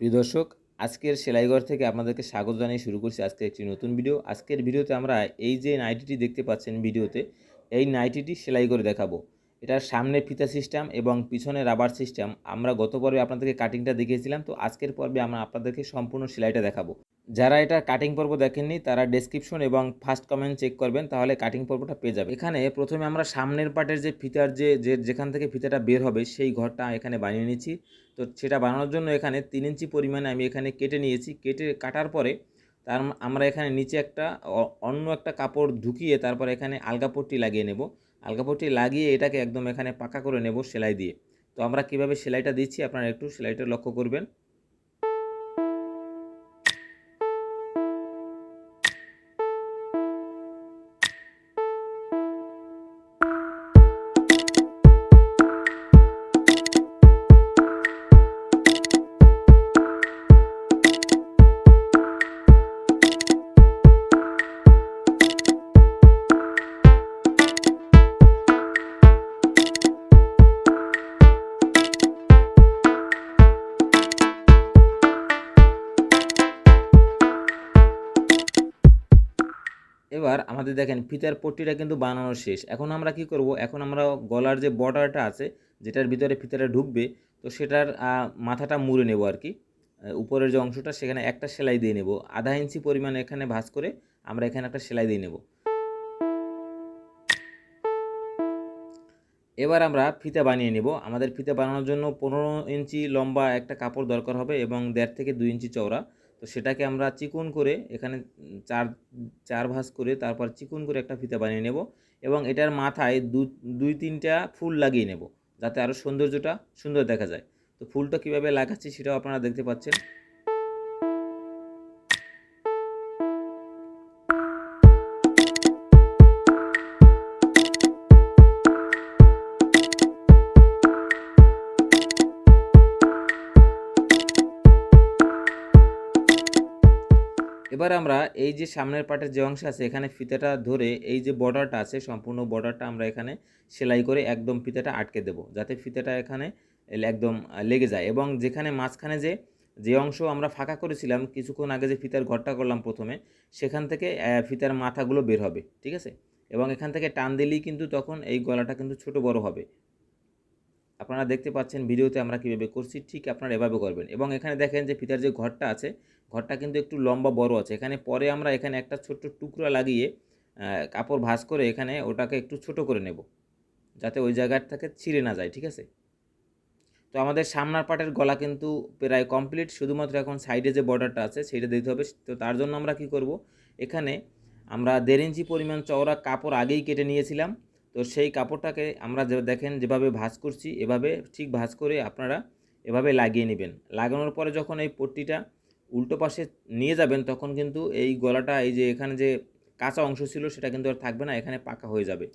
প্রিয় দর্শক, আজকের সেলাইঘর থেকে আপনাদেরকে স্বাগত জানিয়ে শুরু করছি আজকে একটি নতুন ভিডিও। আজকের ভিডিওতে আমরা এই যে নাইটিটি দেখতে পাচ্ছেন ভিডিওতে, এই নাইটিটি সেলাই করে দেখাবো। এটার সামনে ফিতা সিস্টেম এবং পিছনে রাবার সিস্টেম। আমরা গত পর্বে আপনাদেরকে কাটিংটা দেখিয়েছিলাম, তো আজকের পর্বে আমরা আপনাদেরকে সম্পূর্ণ সেলাইটা দেখাবো। যারা এটা কাটিং পর্ব দেখেননি, তারা ডেসক্রিপশন এবং ফার্স্ট কমেন্ট চেক করবেন, তাহলে কাটিং পর্বটা পেয়ে যাবে এখানে প্রথমে আমরা সামনের পার্টের যে ফিতার যে যেখান থেকে ফিতাটা বের হবে, সেই ঘরটা এখানে বানিয়ে নিচ্ছি। তো সেটা বানানোর জন্য এখানে তিন ইঞ্চি পরিমাণে আমি এখানে কেটে নিয়েছি। কেটে কাটার পরে তার আমরা এখানে নিচে একটা অন্য একটা কাপড় ঢুকিয়ে তারপর এখানে আলগাপট্টি লাগিয়ে নেব। আলগাপট্টি লাগিয়ে এটাকে একদম এখানে পাকা করে নেব সেলাই দিয়ে। তো আমরা কীভাবে সেলাইটা দিচ্ছি, আপনারা একটু সেলাইটা লক্ষ্য করবেন। আমাদের দেখেন ফিতার পট্টিটা কিন্তু বানানো শেষ। এখন আমরা কি করব? এখন আমরা গলার যে বর্ডারটা আছে, যেটার ভিতরে ফিতাটা ঢুকবে, তো সেটার মাথাটা মুড়ে নেব আর কি। উপরের যে অংশটা, সেখানে একটা সেলাই দিয়ে নেব। আধা ইঞ্চি পরিমাণ এখানে ভাঁজ করে আমরা এখানে একটা সেলাই দিয়ে নেব। এবার আমরা ফিতা বানিয়ে নেব। আমাদের ফিতা বানানোর জন্য পনেরো ইঞ্চি লম্বা একটা কাপড় দরকার হবে এবং দেড় থেকে দুই ইঞ্চি চওড়া। তো সেটাকে আমরা চিকন করে এখানে চার চার ভাস করে তারপর চিকন করে একটা ফিতা বানিয়ে নেব এবং এটার মাথায় দু, দুই, তিনটা ফুল লাগিয়ে নেব যাতে আরও সৌন্দর্যটা সুন্দর দেখা যায়। তো ফুলটা কীভাবে লাগাচ্ছি সেটাও আপনারা দেখতে পাচ্ছেন। এবার আমরা এই যে সামনের পার্টের যে অংশ আছে, এখানে ফিতাটা ধরে এই যে বর্ডারটা আছে, সম্পূর্ণ বর্ডারটা আমরা এখানে সেলাই করে একদম ফিতাটা আটকে দেব, যাতে ফিতাটা এখানে একদম লেগে যায়। এবং যেখানে মাঝখানে যে যে অংশ আমরা ফাঁকা করেছিলাম, কিছুক্ষণ আগে যে ফিতার ঘরটা করলাম প্রথমে, সেখান থেকে ফিতার মাথাগুলো বের হবে, ঠিক আছে? এবং এখান থেকে টান দিলেই কিন্তু তখন এই গলাটা কিন্তু ছোট বড় হবে। আপনারা দেখতে পাচ্ছেন ভিডিওতে আমরা কীভাবে করছি, ঠিক আপনারা এভাবে করবেন। এবং এখানে দেখেন যে ফিতার যে ঘরটা আছে ঘরটা কিন্তু একটু লম্বা বড় আছে। এখানে পরে আমরা এখানে একটা ছোট্ট টুকরা লাগিয়ে কাপড় ভাঁজ করে এখানে ওটাকে একটু ছোট করে নেব। যাতে ওই জায়গার থেকে ছিঁড়ে না যায়, ঠিক আছে? তো আমাদের সামনার পাটের গলা কিন্তু প্রায় কমপ্লিট শুধুমাত্র এখন সাইডে যে বর্ডারটা আছে সেইটা দিতে হবে। তো তার জন্য আমরা কি করব? এখানে আমরা দেড় ইঞ্চি পরিমাণ চওড়া কাপড় আগেই কেটে নিয়েছিলাম। তো সেই কাপড়টাকে আমরা যে, দেখেন যেভাবে ভাঁজ করছি, এভাবে ঠিক ভাঁজ করে আপনারা এভাবে লাগিয়ে নেবেন। লাগানোর পরে যখন এই পট্টিটা উল্টো পাশে নিয়ে যাবেন, তখন কিন্তু এই গলাটা, এই যে এখানে যে কাঁচা অংশ ছিল, সেটা কিন্তু আর থাকবে না, এখানে পাকা হয়ে যাবে।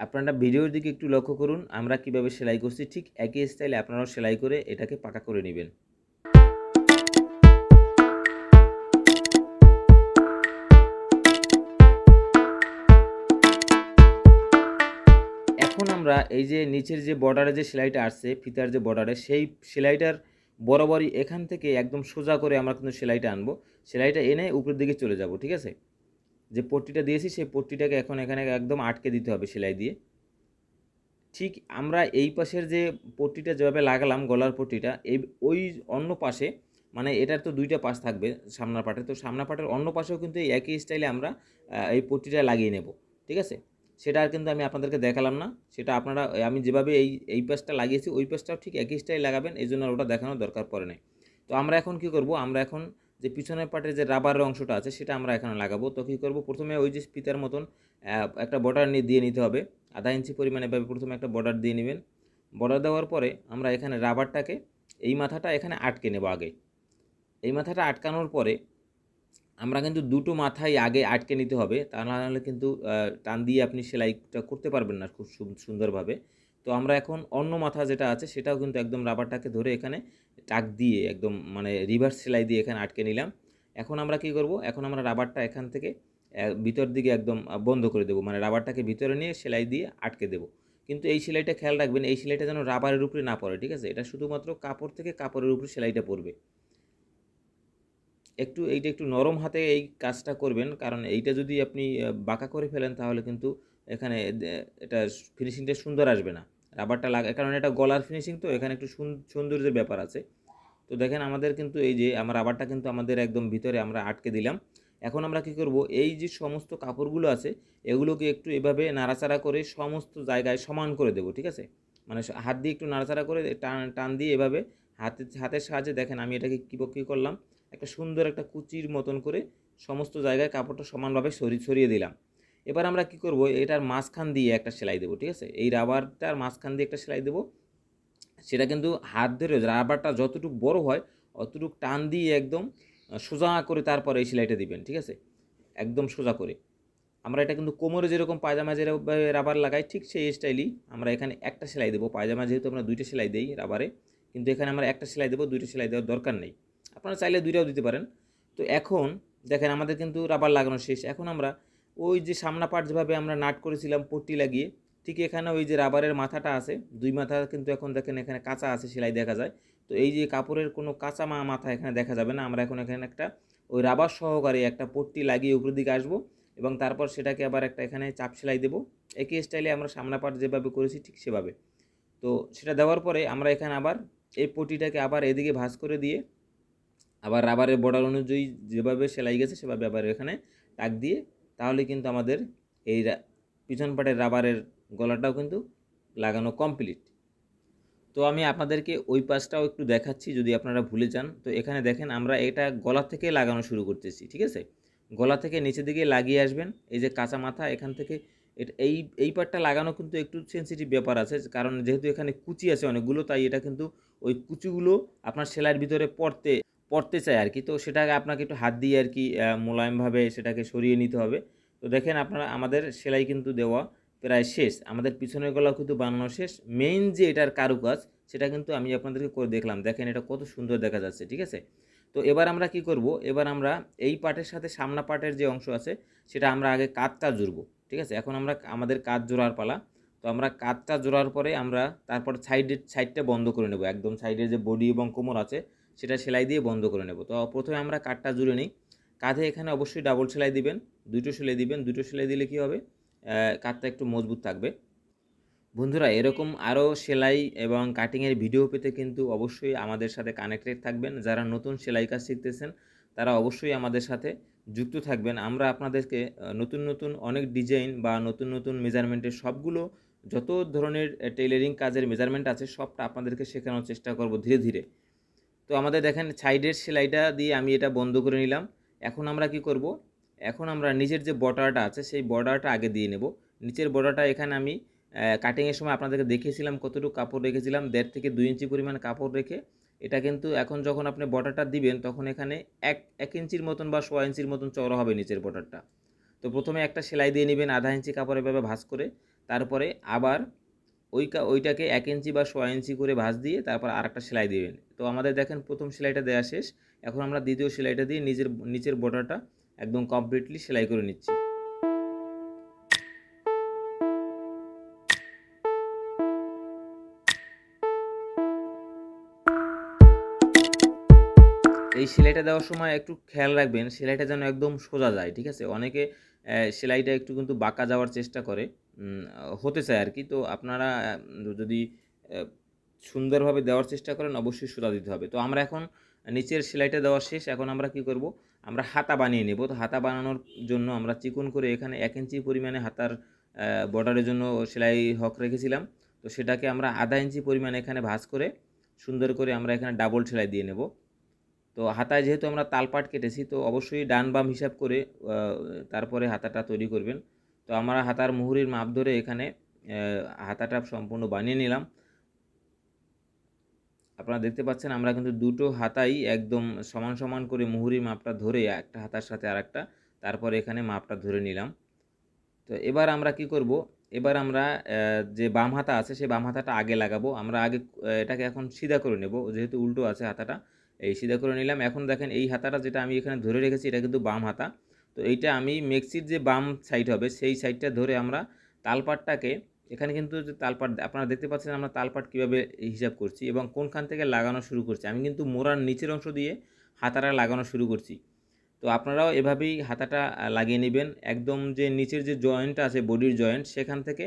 আপনারা ভিডিওর দিকে একটু লক্ষ্য করুন, আমরা কীভাবে সেলাই করছি, ঠিক একই স্টাইলে আপনারাও সেলাই করে এটাকে পাকা করে নেবেন। এখন আমরা এই যে নিচের যে বর্ডারে যে সেলাইটা আসছে, ফিতার যে বর্ডারে সেই সেলাইটার বরাবরই এখান থেকে একদম সোজা করে আমরা কিন্তু সেলাইটা আনব। সেলাইটা এনে উপরের দিকে চলে যাব, ঠিক আছে? যে পট্টিটা দিয়েছি, সেই পট্টিটাকে এখন এখানে একদম আটকে দিতে হবে সেলাই দিয়ে। ঠিক আমরা এই পাশের যে পট্টিটা যেভাবে লাগালাম গলার পট্টিটা, এই ওই অন্য পাশে মানে এটার তো দুইটা পাশ থাকবে সামনার পাটে, তো সামনার পাটের অন্য পাশেও কিন্তু একই স্টাইলে আমরা এই পট্টিটা লাগিয়ে নেব, ঠিক আছে? সেটা আর কিন্তু আমি আপনাদেরকে দেখালাম না। সেটা আপনারা আমি যেভাবে এই এই পাশটা লাগিয়েছি, ওই পাশটাও ঠিক একই স্টাইল লাগাবেন এই জন্য ওটা দেখানোর দরকার পড়ে নাই। তো আমরা এখন কি করব? আমরা এখন যে পিছনের পাটের যে রাবারের অংশটা আছে, সেটা আমরা এখানে লাগাবো। তো কী করব? প্রথমে ওই যে ফিতার মতন একটা বর্ডার নিয়ে দিয়ে নিতে হবে। আধা ইঞ্চি পরিমাণে এভাবে প্রথমে একটা বর্ডার দিয়ে নেবেন। বর্ডার দেওয়ার পরে আমরা এখানে রাবারটাকে এই মাথাটা এখানে আটকে নেব আগে। এই মাথাটা আটকানোর পরে আমরা কিন্তু দুটো মাথায় আগে আটকে নিতে হবে, তা না হলে কিন্তু টান দিয়ে আপনি সেলাইটা করতে পারবেন না খুব সুন্দরভাবে। তো আমরা এখন অন্য মাথা যেটা আছে, সেটাও কিন্তু একদম রাবারটাকে ধরে এখানে টাক দিয়ে, একদম মানে রিভার্স সেলাই দিয়ে এখানে আটকে নিলাম। এখন আমরা কি করব? এখন আমরা রাবারটা এখান থেকে ভিতর দিকে একদম বন্ধ করে দেবো। মানে রাবারটাকে ভিতরে নিয়ে সেলাই দিয়ে আটকে দেবো। কিন্তু এই সেলাইটা খেয়াল রাখবেন, এই সেলাইটা যেন রাবারের উপরে না পড়ে, ঠিক আছে? এটা শুধুমাত্র কাপড় থেকে কাপড়ের উপরে সেলাইটা পড়বে। একটু এইটা একটু নরম হাতে এই কাজটা করবেন, কারণ এইটা যদি আপনি বাঁকা করে ফেলেন তাহলে কিন্তু এখানে এটা ফিনিশিংটা সুন্দর আসবে না। রাবারটা লাগা কারণ এটা গলার ফিনিশিং তো, এখানে একটু সুন- সৌন্দর্যের ব্যাপার আছে। তো দেখেন আমাদের কিন্তু এই যে, আমার রাবারটা কিন্তু আমাদের একদম ভিতরে আমরা আটকে দিলাম। এখন আমরা কি করব, এই যে সমস্ত কাপড়গুলো আছে, এগুলোকে একটু এভাবে নাড়াচাড়া করে সমস্ত জায়গায় সমান করে দেবো, ঠিক আছে? মানে হাত দিয়ে একটু নাড়াচাড়া করে টান টান দিয়ে এভাবে হাতে, হাতের সাহায্যে দেখেন আমি এটাকে কী করলাম। একটা সুন্দর একটা কুচির মতন করে সমস্ত জায়গায় কাপড়টা সমানভাবে সরিয়ে ছড়িয়ে দিলাম। এবার আমরা কি করব? এটার মাঝখান দিয়ে একটা সেলাই দেবো, ঠিক আছে? এই রাবারটার মাঝখান দিয়ে একটা সেলাই দেবো। সেটা কিন্তু হাত ধরে রাবারটা যতটুকু বড় হয়, অতটুকু টান দিয়ে একদম সোজা করে তারপরে এই সেলাইটা দিবেন, ঠিক আছে? একদম সোজা করে। আমরা এটা কিন্তু কোমরে যেরকম পায়জামা যেরকম রাবার লাগাই, ঠিক সেই স্টাইলই আমরা এখানে একটা সেলাই দেবো। পায়জামা যেহেতু আমরা দুইটা সেলাই দিই রাবারে, কিন্তু এখানে আমরা একটা সেলাই দেবো, দুইটা সেলাই দেওয়ার দরকার নেই। আপনারা চাইলে দুইটাও দিতে পারেন। তো এখন দেখেন আমাদের কিন্তু রাবার লাগানো শেষ। এখন আমরা ওই যে সামনা পাট যেভাবে আমরা নাট করেছিলাম, পট্টি লাগিয়ে, ঠিক এখানে ওই যে রাবারের মাথাটা আছে, দুই মাথা কিন্তু এখন দেখেন এখানে কাঁচা আছে সেলাই দেখা যায়। তো এই যে কাপড়ের কোনো কাঁচা মা, মাথা এখানে দেখা যাবে না। আমরা এখন এখানে একটা ওই রাবার সহকারে একটা পট্টি লাগিয়ে উপরের দিকে আসব এবং তারপর সেটাকে আবার একটা এখানে চাপ সেলাই দেবো। একই স্টাইলে আমরা সামনা পাট যেভাবে করেছি ঠিক সেভাবে। তো সেটা দেওয়ার পরে আমরা এখানে আবার এই পটিটাকে আবার এদিকে ভাঁজ করে দিয়ে আবার রাবারের বর্ডার অনুযায়ী যেভাবে সেলাই গেছে, সেভাবে আবার এখানে টাক দিয়ে তাহলে কিন্তু আমাদের এই পিছন পাটের রাবারের গলাটাও কিন্তু লাগানো কমপ্লিট তো আমি আপনাদেরকে ওই পাশটাও একটু দেখাচ্ছি, যদি আপনারা ভুলে যান। তো এখানে দেখেন আমরা এটা গলা থেকে লাগানো শুরু করতেছি, ঠিক আছে? গলা থেকে নিচের দিকে লাগিয়ে আসবেন। এই যে কাঁচা মাথা, এখান থেকে এই এই পার্টটা লাগানো কিন্তু একটু সেন্সিটিভ ব্যাপার আছে, কারণ যেহেতু এখানে কুচি আছে অনেকগুলো, তাই এটা কিন্তু ওই কুচিগুলো আপনার সেলাইয়ের ভিতরে পড়তে পড়তে চায় আর কি তো সেটাকে আপনাকে একটু হাত দিয়ে আর কি মোলায়েমভাবে সেটাকে সরিয়ে নিতে হবে। তো দেখেন আপনারা, আমাদের সেলাই কিন্তু দেওয়া প্রায় শেষ। আমাদের পিছনের গলাও কিন্তু বানানো শেষ। মেইন যে এটার কারুকাজ, সেটা কিন্তু আমি আপনাদেরকে করে দেখলাম। দেখেন এটা কত সুন্দর দেখা যাচ্ছে, ঠিক আছে? তো এবার আমরা কি করব? এবার আমরা এই পার্টের সাথে সামনা পার্টের যে অংশ আছে, সেটা আমরা আগে কাতটা জুড়বো, ঠিক আছে? এখন আমরা আমাদের কাত জোড়ার পালা। তো আমরা কাতটা জোড়ার পরে আমরা তারপর সাইডের সাইডটা বন্ধ করে নেব। একদম সাইডের যে বডি এবং কোমর আছে সেটা সেলাই দিয়ে বন্ধ করে নেব। তো প্রথমে আমরা কাঠটা জুড়ে নিই। কাঁধে এখানে অবশ্যই ডাবল সেলাই দিবেন, দুটো সেলাই দিবেন, দুটো সেলাই দিলে কি হবে? কাঠটা একটু মজবুত থাকবে। বন্ধুরা, এরকম আরও সেলাই এবং কাটিংয়ের ভিডিও পেতে কিন্তু অবশ্যই আমাদের সাথে কানেক্টেড থাকবেন। যারা নতুন সেলাই কাজ শিখতেছেন, তারা অবশ্যই আমাদের সাথে যুক্ত থাকবেন। আমরা আপনাদেরকে নতুন নতুন অনেক ডিজাইন বা নতুন নতুন মেজারমেন্টের সবগুলো, যত ধরনের টেইলারিং কাজের মেজারমেন্ট আছে, সবটা আপনাদেরকে শেখানোর চেষ্টা করব ধীরে ধীরে। তো আমাদের দেখেন সাইডের সেলাইটা দিয়ে আমি এটা বন্ধ করে নিলাম। এখন আমরা কি করব? এখন আমরা নিচের যে বর্ডারটা আছে, সেই বর্ডারটা আগে দিয়ে নেব। নিচের বর্ডারটা এখানে আমি কাটিংয়ের সময় আপনাদেরকে দেখিয়েছিলাম কতটুকু কাপড় রেখেছিলাম, দেড় থেকে দুই ইঞ্চি পরিমাণ কাপড় রেখে। এটা কিন্তু এখন যখন আপনি বর্ডারটা দিবেন, তখন এখানে এক এক ইঞ্চির মতন বা সোয়া ইঞ্চির মতন চওড়া হবে নিচের বর্ডারটা। তো প্রথমে একটা সেলাই দিয়ে নেবেন আধা ইঞ্চি কাপড় এভাবে ভাঁজ করে। তারপরে আবার ওই ওইটাকে এক ইঞ্চি বা সোয়া ইঞ্চি করে ভাঁজ দিয়ে তারপর আর একটা সেলাই দিবেন তো আমাদের দেখেন প্রথম সেলাইটা দেওয়া শেষ। এখন আমরা দ্বিতীয় সেলাইটা দিয়ে নিজের, নিচের বর্ডারটা একদম কমপ্লিটলি সেলাই করে নিচ্ছি। এই সেলাইটা দেওয়ার সময় একটু খেয়াল রাখবেন, সেলাইটা যেন একদম সোজা যায়, ঠিক আছে? অনেকে সেলাইটা একটু কিন্তু বাঁকা যাওয়ার চেষ্টা করে। হতে চায় আর কি তো আপনারা যদি সুন্দরভাবে দেওয়ার চেষ্টা করেন, অবশ্যই সোজা দিতে হবে। তো আমরা এখন নিচের সেলাইটা দেওয়া শেষ। এখন আমরা কি করব? আমরা হাতা বানিয়ে নেব। তো হাতা বানানোর জন্য আমরা চিকন করে এখানে এক ইঞ্চি পরিমাণে হাতার বর্ডারের জন্য সেলাই হক রেখেছিলাম। তো সেটাকে আমরা আধা ইঞ্চি পরিমাণে এখানে ভাঁজ করে সুন্দর করে আমরা এখানে ডাবল সেলাই দিয়ে নেব। তো হাতায় যেহেতু আমরা তালপাট কেটেছি, তো অবশ্যই ডান বাম হিসাব করে তারপরে হাতাটা তৈরি করবেন। তো আমরা হাতার মুহুরির মাপ ধরে এখানে হাতাটা সম্পূর্ণ বানিয়ে নিলাম। আপনারা দেখতে পাচ্ছেন আমরা কিন্তু দুটো হাতাই একদম সমান সমান করে মুহুরির মাপটা ধরে একটা হাতার সাথে আরেকটা, তারপরে এখানে মাপটা ধরে নিলাম। তো এবার আমরা কি করব? এবার আমরা যে বাম হাতা আছে সেই বাম হাতাটা আগে লাগাবো। আমরা আগে এটাকে এখন সিধা করে নেব, যেহেতু উল্টো আছে হাতাটা, এই সিধা করে নিলাম। এখন দেখেন এই হাতাটা যেটা আমি এখানে ধরে রেখেছি, এটা কিন্তু বাম হাতা। তো এইটা আমি মেক্সির যে বাম সাইড হবে, সেই সাইডটা ধরে আমরা তালপাটটাকে, এখানে কিন্তু যে তালপাট, আপনারা দেখতে পাচ্ছেন আমরা তালপাট কীভাবে হিসাব করছি এবং কোনখান থেকে লাগানো শুরু করছি। আমি কিন্তু মোড়ার নিচের অংশ দিয়ে হাতাটা লাগানো শুরু করছি। তো আপনারাও এভাবেই হাতাটা লাগিয়ে নেবেন। একদম যে নিচের যে জয়েন্ট আছে বডির জয়েন্ট সেখান থেকে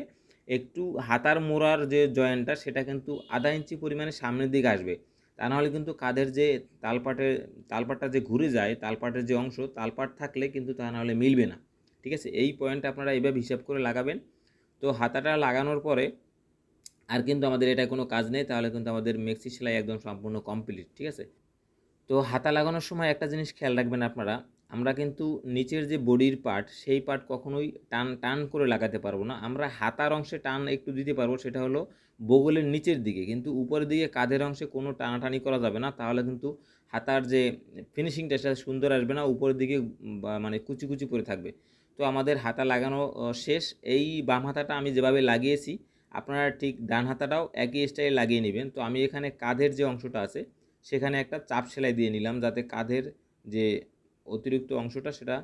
একটু হাতার মোড়ার যে জয়েন্টটা সেটা কিন্তু আধা ইঞ্চি পরিমাণে সামনের দিকে আসবে। তা নাহলে কিন্তু কাদের যে তালপাটে, তালপাটটা যে ঘুরে যায়, তালপাটের যে অংশ, তালপাট থাকলে কিন্তু তা নাহলে মিলবে না। ঠিক আছে? এই পয়েন্ট আপনারা এইভাবে হিসাব করে লাগাবেন। তো হাতাটা লাগানোর পরে আর কিন্তু আমাদের এটা কোনো কাজ নেই, তাহলে কিন্তু আমাদের মেক্সি সেলাই একদম সম্পূর্ণ কমপ্লিট ঠিক আছে? তো হাতা লাগানোর সময় একটা জিনিস খেয়াল রাখবেন আপনারা আমরা কিন্তু নিচের যে বডির পার্ট সেই পার্ট কখনোই টান টান করে লাগাতে পারব না। আমরা হাতার অংশে টান একটু দিতে পারব, সেটা হলো বগলের নিচের দিকে। কিন্তু উপরের দিকে কাঁধের অংশে কোনো টানাটানি করা যাবে না, তাহলে কিন্তু হাতার যে ফিনিশিংটা সেটা সুন্দর আসবে না, উপরের দিকে মানে কুচি কুচি করে থাকবে। তো আমাদের হাতা লাগানো শেষ। এই বাম হাতাটা আমি যেভাবে লাগিয়েছি, আপনারা ঠিক ডান হাতাটাও একই স্টাইলে লাগিয়ে নেবেন। তো আমি এখানে কাঁধের যে অংশটা আছে, সেখানে একটা চাপ সেলাই দিয়ে নিলাম, যাতে কাঁধের যে অতিরিক্ত অংশটা সেটা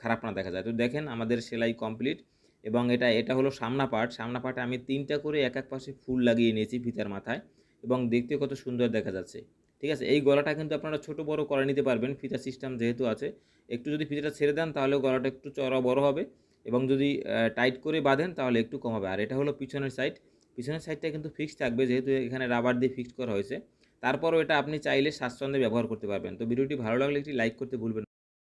খারাপ না দেখা যায়। তো দেখেন আমাদের সেলাই কমপ্লিট এবং এটা এটা হলো সামনা পার্ট সামনা পার্টে আমি তিনটা করে এক এক পাশে ফুল লাগিয়ে নিয়েছি ফিতার মাথায় এবং দেখতে কত সুন্দর দেখা যাচ্ছে। ঠিক আছে? এই গলাটা কিন্তু আপনারা ছোট বড় করে নিতে পারবেন, ফিতা সিস্টেম যেহেতু আছে। একটু যদি ফিতাটা ছেড়ে দেন তাহলে গলাটা একটু চড়া বড় হবে এবং যদি টাইট করে বাঁধেন তাহলে একটু কম হবে। আর এটা হলো পিছনের সাইড পিছনের সাইডটা কিন্তু ফিক্সড থাকবে, যেহেতু এখানে রাবার দিয়ে ফিক্সড করা হয়েছে। তারপরও এটা আপনি চাইলে স্বাচ্ছন্দ্যে ব্যবহার করতে পারবেন তো ভিডিওটি ভালো লাগলে একটি লাইক করতে ভুলবেন।